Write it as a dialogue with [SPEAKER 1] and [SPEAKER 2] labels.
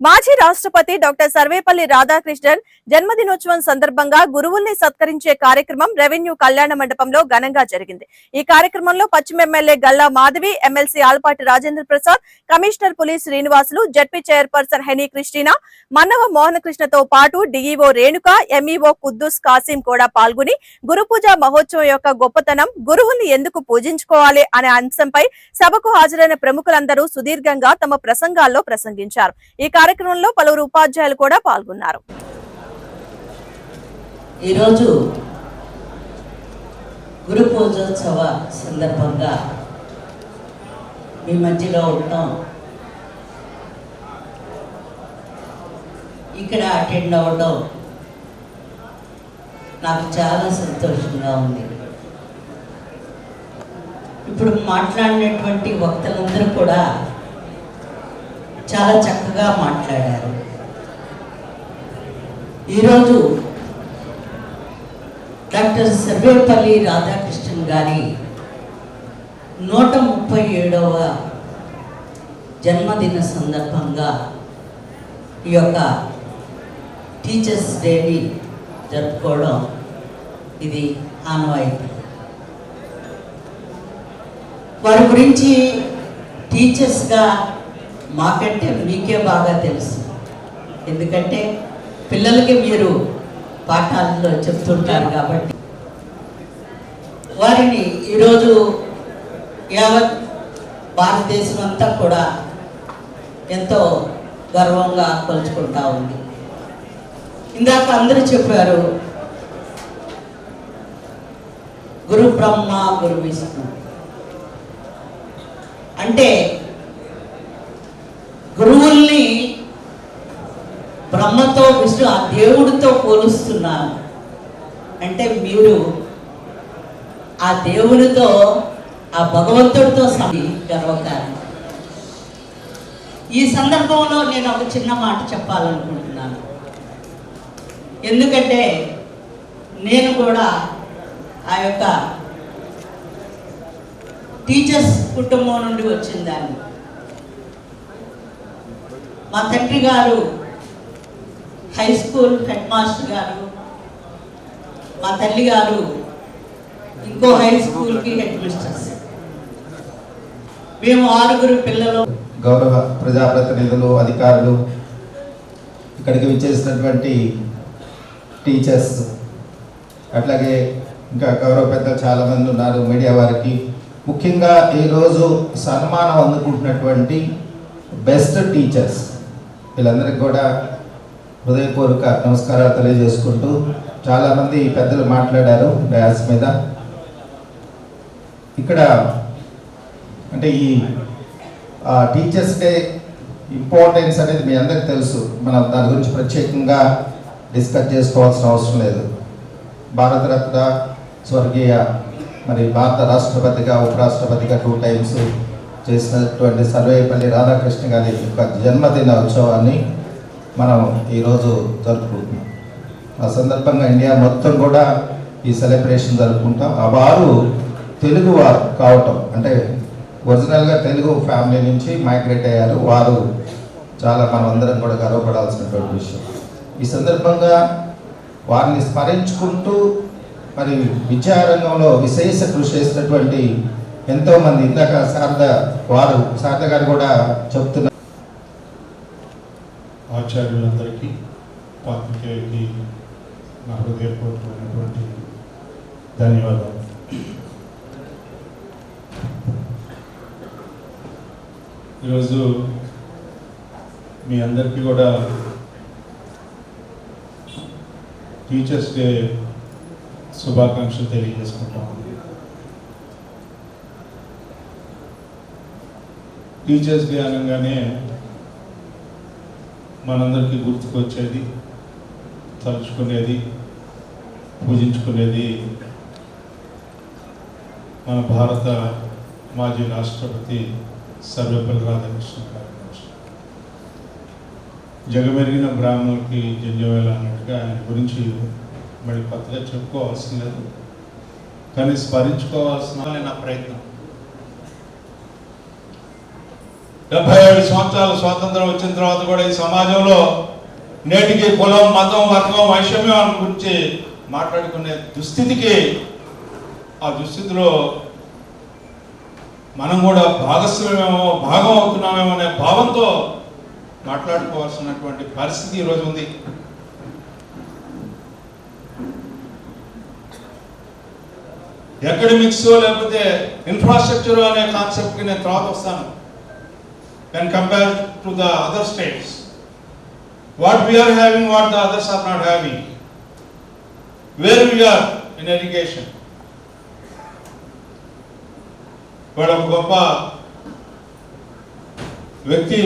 [SPEAKER 1] మాజీ రాష్ట్రపతి డాక్టర్ సర్వేపల్లి రాధాకృష్ణన్ జన్మదినోత్సవం సందర్భంగా గురువుల్ని సత్కరించే కార్యక్రమం రెవెన్యూ కళ్యాణ మండపంలో ఘనంగా జరిగింది. ఈ కార్యక్రమంలో పశ్చిమ MLA Galla Madhavi MLC Alapati Rajendra Prasad commissioner Puli Srinivasulu ZP chairperson Heni Christina Mannava Mohana కృష్ణతో పాటు డిఈఓ రేణుక ఎంఈఓ కుద్దూస్ కాసిం కూడా పాల్గొని గురు పూజ మహోత్సవం యొక్క గొప్పతనం గురువుల్ని ఎందుకు పూజించుకోవాలి అనే అంశంపై సభకు హాజరైన ప్రముఖులందరూ సుదీర్ఘంగా తమ ప్రసంగాల్లో ప్రసంగించారు. ఈ కార్యక్రమంలో పలువురు ఉపాధ్యాయులు కూడా పాల్గొన్నారు.
[SPEAKER 2] ఈరోజు గురు పూజోత్సవ సందర్భంగా మీ మధ్యలో ఉండటం ఇక్కడ అటెండ్ అవ్వడం నాకు చాలా సంతోషంగా ఉంది. ఇప్పుడు మాట్లాడినటువంటి వక్తలందరూ కూడా చాలా చక్కగా మాట్లాడారు. ఈరోజు డాక్టర్ సర్వేపల్లి రాధాకృష్ణన్ గారి నూట ముప్పై ఏడవ జన్మదిన సందర్భంగా ఈ యొక్క టీచర్స్ డేని జరుపుకోవడం ఇది ఆనవాయితీ. వారి గురించి టీచర్స్గా మాకంటే మీకే బాగా తెలుసు. ఎందుకంటే పిల్లలకి మీరు పాఠాలలో చెప్తుంటారు కాబట్టి. వారిని ఈరోజు యావత్ భారతదేశం అంతా కూడా ఎంతో గర్వంగా కొలుచుకుంటా ఉంది. ఇందాక అందరూ చెప్పారు గురు బ్రహ్మ గురు విష్ణు. అంటే గురువుల్ని బ్రహ్మతో విష్ణు ఆ దేవుడితో పోలుస్తున్నారు. అంటే మీరు ఆ దేవునితో ఆ భగవంతుడితో సమి గర్వకారణం. ఈ సందర్భంలో నేను ఒక చిన్న మాట చెప్పాలనుకుంటున్నాను. ఎందుకంటే నేను కూడా ఆ యొక్క టీచర్స్ కుటుంబం నుండి వచ్చిన దాన్ని. మా తండ్రి గారు హై స్కూల్ హెడ్ మాస్టర్ గారు మా తల్లి గారు ఇంకో హై స్కూల్కి హెడ్ మిస్టర్స్. మేము ఆరుగురు పిల్లలు.
[SPEAKER 3] గౌరవ ప్రజాప్రతినిధులు అధికారులు ఇక్కడికి విచ్చేసినటువంటి టీచర్స్ అట్లాగే ఇంకా గౌరవ పెద్దలు చాలామంది ఉన్నారు మీడియా వారికి. ముఖ్యంగా ఈరోజు సన్మానం అందుకుంటున్నటువంటి బెస్ట్ టీచర్స్. వీళ్ళందరికీ కూడా హృదయపూర్వక నమస్కారాలు తెలియజేసుకుంటూ చాలామంది పెద్దలు మాట్లాడారు డయాస్ మీద. ఇక్కడ అంటే ఈ టీచర్స్ డే ఇంపార్టెన్స్ అనేది మీ అందరికి తెలుసు. మనం దాని గురించి ప్రత్యేకంగా డిస్కస్ చేసుకోవాల్సిన అవసరం లేదు. భారతరత్న స్వర్గీయ మరి భారత రాష్ట్రపతిగా ఉపరాష్ట్రపతిగా టూ టైమ్స్ చేసినటువంటి సర్వేపల్లి రాధాకృష్ణ గారి యొక్క జన్మదిన ఉత్సవాన్ని మనం ఈరోజు జరుపుకుంటున్నాం. ఆ సందర్భంగా ఇండియా మొత్తం కూడా ఈ సెలబ్రేషన్ జరుపుకుంటాం. ఆ వారు తెలుగు వారు కావటం అంటే ఒరిజినల్గా తెలుగు ఫ్యామిలీ నుంచి మైగ్రేట్ అయ్యారు. వారు చాలా మనం అందరం కూడా గర్వపడాల్సినటువంటి విషయం. ఈ సందర్భంగా వారిని స్మరించుకుంటూ మరి విద్యారంగంలో విశేష కృషి చేసినటువంటి ఎంతోమంది ఇందాక శారద వారు శారద గారు కూడా చెప్తున్నారు.
[SPEAKER 4] ఆచార్యులందరికీ పాత్రికేయులకి నా హృదయపూర్వకమైనటువంటి ధన్యవాదాలు. ఈరోజు మీ అందరికీ కూడా టీచర్స్ డే శుభాకాంక్షలు తెలియజేసుకుంటాం టీచర్స్ డే అనగానే మనందరికీ గుర్తుకొచ్చేది తలుచుకునేది పూజించుకునేది మన భారత మాజీ రాష్ట్రపతి సర్వేపల్లి రాధాకృష్ణ గారి జగమెరిగిన బ్రాహ్మణులకి జంజవేళ అన్నట్టుగా ఆయన గురించి మళ్ళీ కొత్తగా చెప్పుకోవాల్సిన లేదు. కానీ స్మరించుకోవాల్సిన నా ప్రయత్నం. డెబ్బై ఏడు సంవత్సరాల స్వాతంత్రం వచ్చిన తర్వాత కూడా ఈ సమాజంలో నేటికి కులం మతం వర్గం వైషమ్యం గురించి మాట్లాడుకునే దుస్థితికి ఆ దుస్థితిలో మనం కూడా భాగస్వామ్యమేమో భాగం అవుతున్నామేమో అనే భావంతో మాట్లాడుకోవాల్సినటువంటి పరిస్థితి ఈరోజు ఉంది. అకాడమిక్స్ లేకపోతే ఇన్ఫ్రాస్ట్రక్చర్ అనే కాన్సెప్ట్కి నేను తర్వాత వస్తాను. When compared to the other states. What we are having, what the others are not having. Where we are in education. వాడు ఒక గొప్ప వ్యక్తి